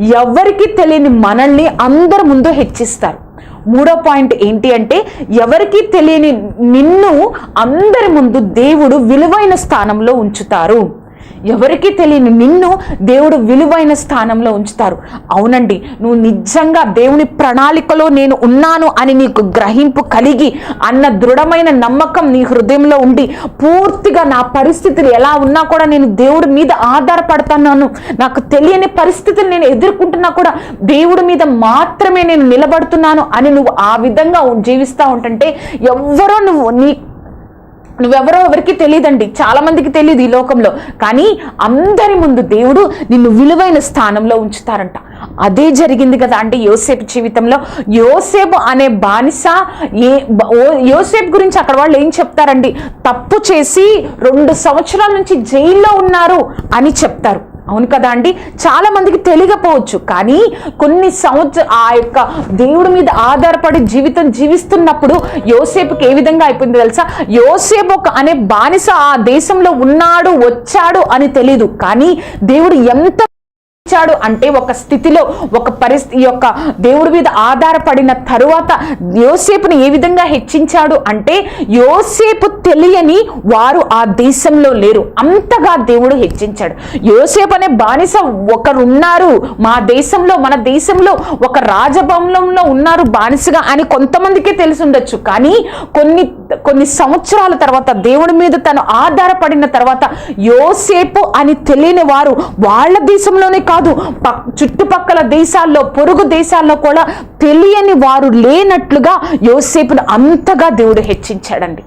ఎవరికి తెలియని మనల్ని అందరి ముందు హెచ్చిస్తారు. మూడో పాయింట్ ఏంటి అంటే ఎవరికి తెలియని నిన్ను అందరి ముందు దేవుడు విలువైన స్థానంలో ఉంచుతారు. ఎవరికీ తెలియని నిన్ను దేవుడు విలువైన స్థానంలో ఉంచుతారు. అవునండి నువ్వు నిజంగా దేవుని ప్రణాళికలో నేను ఉన్నాను అని నీకు గ్రహింపు కలిగి అన్న దృఢమైన నమ్మకం నీ హృదయంలో ఉండి పూర్తిగా నా పరిస్థితులు ఎలా ఉన్నా కూడా నేను దేవుడి మీద ఆధారపడుతున్నాను. నాకు తెలియని పరిస్థితులు నేను ఎదుర్కొంటున్నా కూడా దేవుడి మీద మాత్రమే నేను నిలబడుతున్నాను అని నువ్వు ఆ విధంగా జీవిస్తూ ఉంటుంటే ఎవ్వరో నువ్వు నీ నువ్వెవరో ఎవరికి తెలియదండి చాలా మందికి తెలియదు ఈ లోకంలో. కానీ అందరి ముందు దేవుడు నిన్ను విలువైన స్థానంలో ఉంచుతారంట. అదే జరిగింది కదా అంటే యోసేపు జీవితంలో. యోసేపు అనే బానిస ఏ ఓ- యోసేపు గురించి అక్కడ వాళ్ళు ఏం చెప్తారండి? తప్పు చేసి రెండు సంవత్సరాల నుంచి జైల్లో ఉన్నారు అని చెప్తారు. అవును కదా అండి? చాలా మందికి తెలియకపోవచ్చు. కానీ కొన్ని సంవత్సరం ఆ యొక్క దేవుడి మీద ఆధారపడి జీవితం జీవిస్తున్నప్పుడు యోసేపుకి ఏ విధంగా అయిపోయింది తెలుసా? యోసేపు ఒక అనే బానిస ఆ దేశంలో ఉన్నాడు వచ్చాడు అని తెలియదు కానీ దేవుడు ఎంత ఇచ్చాడు అంటే ఒక స్థితిలో ఒక పరిస్థితి యొక్క దేవుడి మీద ఆధారపడిన తరువాత యోసేపుని ఏ విధంగా హెచ్చించాడు అంటే యోసేపు తెలియని వారు ఆ దేశంలో లేరు. అంతగా దేవుడు హెచ్చించాడు. యోసేపు అనే బానిస ఒకరున్నారు. మా దేశంలో మన దేశంలో ఒక రాజభవనంలో ఉన్నారు బానిసగా అని కొంతమందికే తెలిసి ఉండొచ్చు. కానీ కొన్ని కొన్ని సంవత్సరాల తర్వాత దేవుడి మీద తను ఆధారపడిన తర్వాత యోసేపు అని తెలియని వారు వాళ్ళ దేశంలోనే కాదు పక్- చుట్టుపక్కల దేశాల్లో పొరుగు దేశాల్లో కూడా తెలియని వారు లేనట్లుగా యోసేపును అంతగా దేవుడు హెచ్చించాడండి.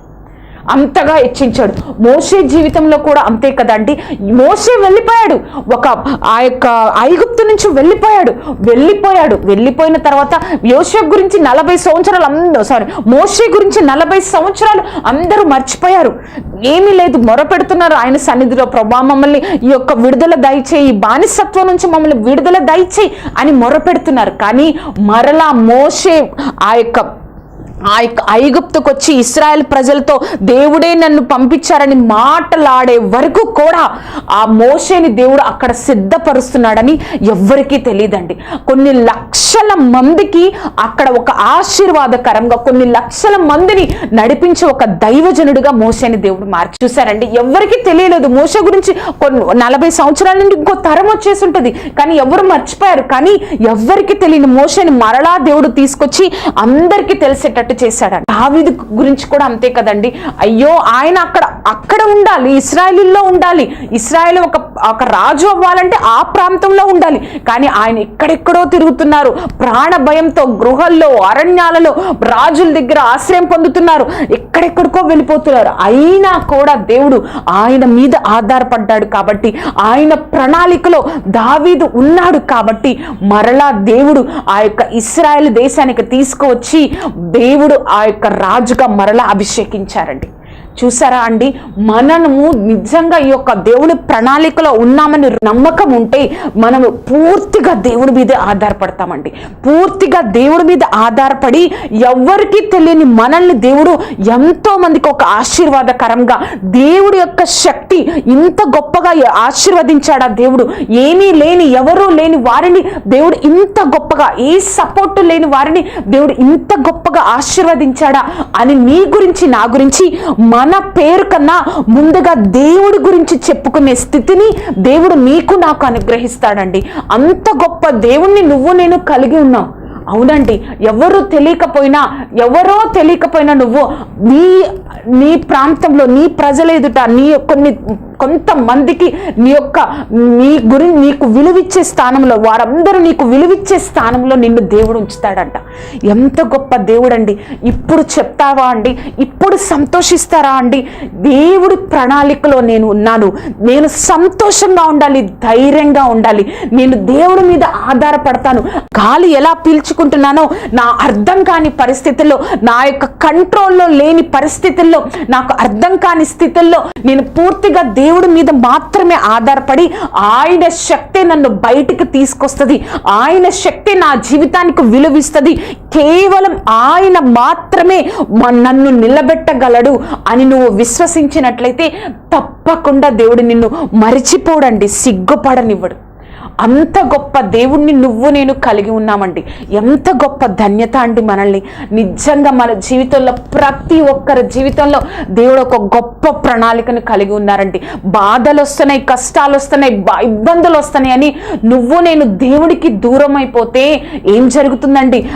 అంతగా హెచ్చించాడు మోషే జీవితంలో కూడా అంతే కదండి. మోషే వెళ్ళిపోయాడు. ఒక ఆ యొక్క ఐగుప్తు నుంచి వెళ్ళిపోయాడు. వెళ్ళిపోయాడు. వెళ్ళిపోయిన తర్వాత యోసేపు గురించి నలభై సంవత్సరాలు అందరూ సారీ మోషే గురించి నలభై సంవత్సరాలు అందరూ మర్చిపోయారు. ఏమీ లేదు. మొరపెడుతున్నారు ఆయన సన్నిధిలో. ప్రభా మమ్మల్ని ఈ యొక్క విడుదల దయచేయి. ఈ బానిసత్వం నుంచి మమ్మల్ని విడుదల దయచేయి అని మొరపెడుతున్నారు. కానీ మరలా మోషే ఆ యొక్క ఆ యొక్క ఐగుప్తుకు వచ్చి ఇస్రాయల్ ప్రజలతో దేవుడే నన్ను పంపించారని మాటలాడే వరకు కూడా ఆ మోషేని దేవుడు అక్కడ సిద్ధపరుస్తున్నాడని ఎవ్వరికీ తెలియదండి కొన్ని లక్షల మందికి అక్కడ ఒక ఆశీర్వాదకరంగా కొన్ని లక్షల మందిని నడిపించే ఒక దైవజనుడిగా మోసేని దేవుడు మార్చి చూశారండి. ఎవరికి తెలియలేదు. మోస గురించి కొన్ని నలభై సంవత్సరాల నుండి ఇంకో తరం వచ్చేసి ఉంటుంది కానీ ఎవరు మర్చిపోయారు? కానీ ఎవ్వరికి తెలియని మోసని మరలా దేవుడు తీసుకొచ్చి అందరికీ తెలిసేటట్టు చేశాడు దావిదు గురించి కూడా అంతే కదండి. అయ్యో ఆయన అక్కడ అక్కడ ఉండాలి ఇస్రాయలీల్లో ఉండాలి. ఇస్రాయల్ ఒక ఒక రాజు అవ్వాలంటే ఆ ప్రాంతంలో ఉండాలి. కానీ ఆయన ఎక్కడెక్కడో తిరుగుతున్నారు. ప్రాణ భయంతో గృహల్లో అరణ్యాలలో రాజుల దగ్గర ఆశ్రయం పొందుతున్నారు. ఎక్కడెక్కడికో వెళ్ళిపోతున్నారు. అయినా కూడా దేవుడు ఆయన మీద ఆధారపడ్డాడు కాబట్టి ఆయన ప్రణాళికలో దావీదు ఉన్నాడు కాబట్టి మరలా దేవుడు ఆ యొక్క ఇస్రాయల్ దేశానికి తీసుకువచ్చి దేవుడు ఆ యొక్క రాజుగా మరలా అభిషేకించారండి. చూసారా అండి? మనము నిజంగా ఈ యొక్క దేవుని ప్రణాళికలో ఉన్నామని నమ్మకం ఉంటే మనము పూర్తిగా దేవుడి మీదే ఆధారపడతామండి. పూర్తిగా దేవుడి మీద ఆధారపడి ఎవరికి తెలియని మనల్ని దేవుడు ఎంతో మందికి ఒక ఆశీర్వాదకరంగా దేవుడి యొక్క శక్తి ఇంత గొప్పగా ఆశీర్వదించాడా దేవుడు? ఏమీ లేని ఎవరూ లేని వారిని దేవుడు ఇంత గొప్పగా ఏ సపోర్ట్ లేని వారిని దేవుడు ఇంత గొప్పగా ఆశీర్వదించాడా అని నీ గురించి నా గురించి మన పేరు కన్నా ముందుగా దేవుడి గురించి చెప్పుకునే స్థితిని దేవుడు నీకు నాకు అనుగ్రహిస్తాడండి. అంత గొప్ప దేవుణ్ణి నువ్వు నేను కలిగి ఉన్నావు అవునండి ఎవరు తెలియకపోయినా ఎవరో తెలియకపోయినా నువ్వు నీ నీ ప్రాంతంలో నీ ప్రజల ఎదుట నీ కొన్ని కొంతమందికి నీ యొక్క నీ గురి నీకు విలువిచ్చే స్థానంలో వారందరూ నీకు విలువిచ్చే స్థానంలో నిన్ను దేవుడు ఉంచుతాడంట. ఎంత గొప్ప దేవుడు అండి ఇప్పుడు చెప్తావా అండి? ఇప్పుడు సంతోషిస్తారా అండి? దేవుడి ప్రణాళికలో నేను ఉన్నాను. నేను సంతోషంగా ఉండాలి ధైర్యంగా ఉండాలి. నేను దేవుడి మీద ఆధారపడతాను. గాలి ఎలా పీల్చుకుంటున్నానో నా అర్థం కాని పరిస్థితుల్లో నా యొక్క కంట్రోల్లో లేని పరిస్థితుల్లో నాకు అర్థం కాని స్థితుల్లో నేను పూర్తిగా దేవుడు మీద మాత్రమే ఆధారపడి ఆయన శక్తి నన్ను బయటికి తీసుకొస్తుంది. ఆయన శక్తి నా జీవితానికి విలువిస్తుంది. కేవలం ఆయన మాత్రమే నన్ను నిలబెట్టగలడు అని నువ్వు విశ్వసించినట్లయితే తప్పకుండా దేవుడు నిన్ను మరిచిపోడండి సిగ్గుపడనివ్వడు. అంత గొప్ప దేవుణ్ణి నువ్వు నేను కలిగి ఉన్నామండి. ఎంత గొప్ప ధన్యత అండి మనల్ని. నిజంగా మన జీవితంలో ప్రతి ఒక్కరి జీవితంలో దేవుడు ఒక గొప్ప ప్రణాళికను కలిగి ఉన్నారండి. బాధలు వస్తున్నాయి కష్టాలు వస్తున్నాయి ఇబ్బందులు వస్తున్నాయి అని నువ్వు నేను దేవుడికి దూరం అయిపోతే ఏం జరుగుతుందండి?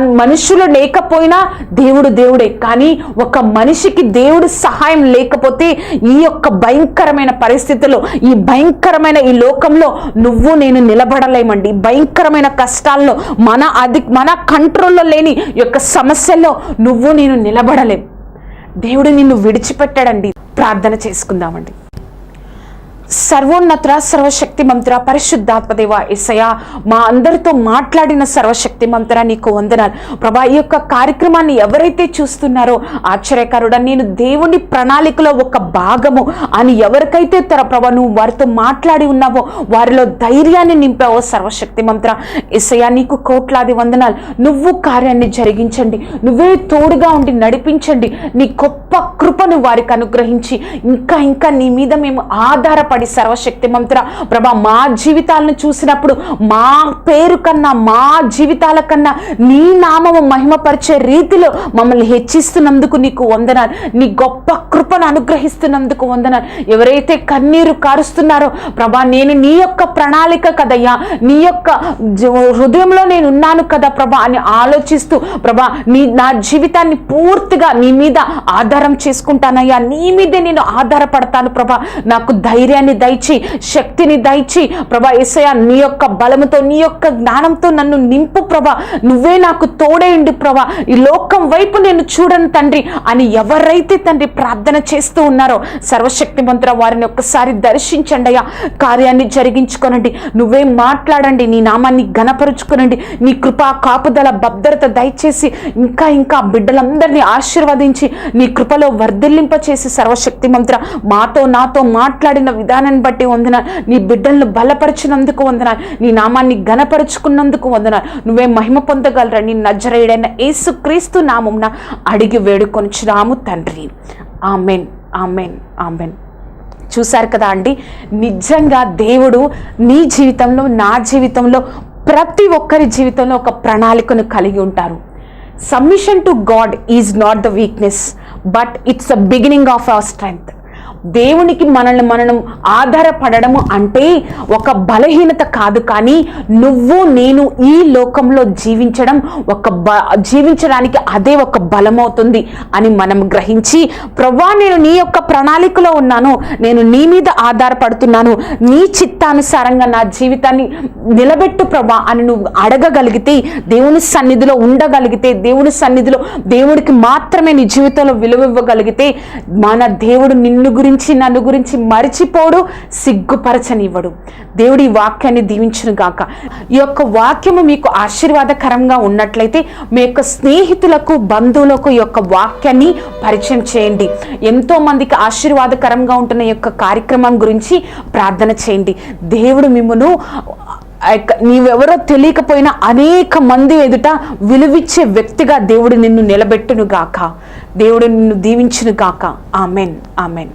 మనుషులు లేకపోయినా దేవుడు దేవుడే. కానీ ఒక మనిషికి దేవుడి సహాయం లేకపోతే ఈ యొక్క భయంకరమైన పరిస్థితులు ఈ భయంకరమైన ఈ లోకంలో నువ్వు నేను నిలబడలేమండి. భయంకరమైన కష్టాల్లో మన అది మన కంట్రోల్లో లేని యొక్క సమస్యల్లో నువ్వు నేను నిలబడలేం. దేవుడు నిన్ను విడిచిపెట్టాడండి. ప్రార్థన చేసుకుందామండి. సర్వోన్నత సర్వశక్తి మంత్ర పరిశుద్ధాత్మదేవ ఎసయ మా అందరితో మాట్లాడిన సర్వశక్తి మంత్ర నీకు వందనాలు. ప్రభా ఈ యొక్క కార్యక్రమాన్ని ఎవరైతే చూస్తున్నారో ఆశ్చర్యకరుడా నేను దేవుని ప్రణాళికలో ఒక భాగము అని ఎవరికైతే తర ప్రభా నువ్వు వారితో మాట్లాడి ఉన్నావో వారిలో ధైర్యాన్ని నింపావో సర్వశక్తి మంత్ర ఎసయ నీకు కోట్లాది వందనాలు. నువ్వు కార్యాన్ని జరిగించండి నువ్వే తోడుగా ఉండి నడిపించండి. నీ గొప్ప కృపను వారికి అనుగ్రహించి ఇంకా ఇంకా నీ మీద మేము ఆధారపడి సర్వశక్తి మంత్ర ప్రభా మా జీవితాలను చూసినప్పుడు మా పేరు కన్నా మా జీవితాల కన్నా నీ నామము మహిమపరిచే రీతిలో మమ్మల్ని హెచ్చిస్తున్నందుకు నీకు వందనాలు. నీ గొప్ప కృపను అనుగ్రహిస్తున్నందుకు వందనాలు. ఎవరైతే కన్నీరు కారుస్తున్నారో ప్రభా నేను నీ యొక్క ప్రణాళిక కదయ్యా. నీ యొక్క హృదయంలో నేను ఉన్నాను కదా ప్రభా అని ఆలోచిస్తూ ప్రభా నీ నా జీవితాన్ని పూర్తిగా నీ మీద ఆధారం చేసుకుంటానయ్యా. నీ మీదే నేను ఆధారపడతాను ప్రభా. నాకు ధైర్యాన్ని దయచి శక్తిని దయచి ప్రభా ఏసయ నీ యొక్క బలముతో నీ యొక్క జ్ఞానంతో నన్ను నింపు ప్రభా. నువ్వే నాకు తోడేయండి ప్రభా. ఈ లోకం వైపు నేను చూడను తండ్రి అని ఎవరైతే తండ్రి ప్రార్థన చేస్తూ ఉన్నారో సర్వశక్తి మంత్ర వారిని ఒక్కసారి దర్శించండి అయ్యా. కార్యాన్ని జరిగించుకోనండి. నువ్వే మాట్లాడండి నీ నామాన్ని ఘనపరుచుకునండి. నీ కృపా కాపుదల భద్రత దయచేసి ఇంకా ఇంకా బిడ్డలందరినీ ఆశీర్వదించి నీ కృపలో వర్ధిల్లింప చేసి సర్వశక్తి మంత్ర మాతో నాతో మాట్లాడిన విధానాన్ని బట్టి వందన నీ బిడ్డలను బలపరిచినందుకు వందన నీ నామాన్ని ఘనపరుచుకున్నందుకు వందన నువ్వే మహిమ పొందగలరా? నీ నజరేయుడైన యేసు క్రీస్తు నామంన అడిగి వేడుకొనిచున్నాము తండ్రి. ఆమెన్. ఆమెన్. ఆమెన్. చూశారు కదా అండి? నిజంగా దేవుడు నీ జీవితంలో నా జీవితంలో ప్రతి ఒక్కరి జీవితంలో ఒక ప్రణాళికను కలిగి ఉంటారు. Submission to God is not the weakness but it's the beginning of our strength దేవునికి మనల్ని మనం ఆధారపడము అంటే ఒక బలహీనత కాదు కానీ నువ్వు నేను ఈ లోకంలో జీవించడం ఒక బ జీవించడానికి అదే ఒక బలమవుతుంది అని మనం గ్రహించి ప్రభా నేను నీ యొక్క ప్రణాళికలో ఉన్నాను. నేను నీ మీద ఆధారపడుతున్నాను. నీ చిత్తానుసారంగా నా జీవితాన్ని నిలబెట్టు ప్రభా అని నువ్వు అడగగలిగితే దేవుని సన్నిధిలో ఉండగలిగితే దేవుని సన్నిధిలో దేవుడికి మాత్రమే నీ జీవితంలో విలువ ఇవ్వగలిగితే మన దేవుడు నిన్ను గురించి నన్ను గురించి మరిచిపోడు సిగ్గుపరచనివ్వడు. దేవుడి వాక్యాన్ని దీవించును గాక. ఈ యొక్క వాక్యము మీకు ఆశీర్వాదకరంగా ఉన్నట్లయితే మీ యొక్క స్నేహితులకు బంధువులకు ఈ యొక్క వాక్యాన్ని పరిచయం చేయండి. ఎంతో మందికి ఆశీర్వాదకరంగా ఉంటున్న ఈ యొక్క కార్యక్రమం గురించి ప్రార్థన చేయండి. దేవుడు మిమ్మను నీవెవరో తెలియకపోయినా అనేక మంది ఎదుట విలువిచ్చే వ్యక్తిగా దేవుడు నిన్ను నిలబెట్టును గాక. దేవుడు నిన్ను దీవించును గాక. ఆమెన్. ఆమెన్.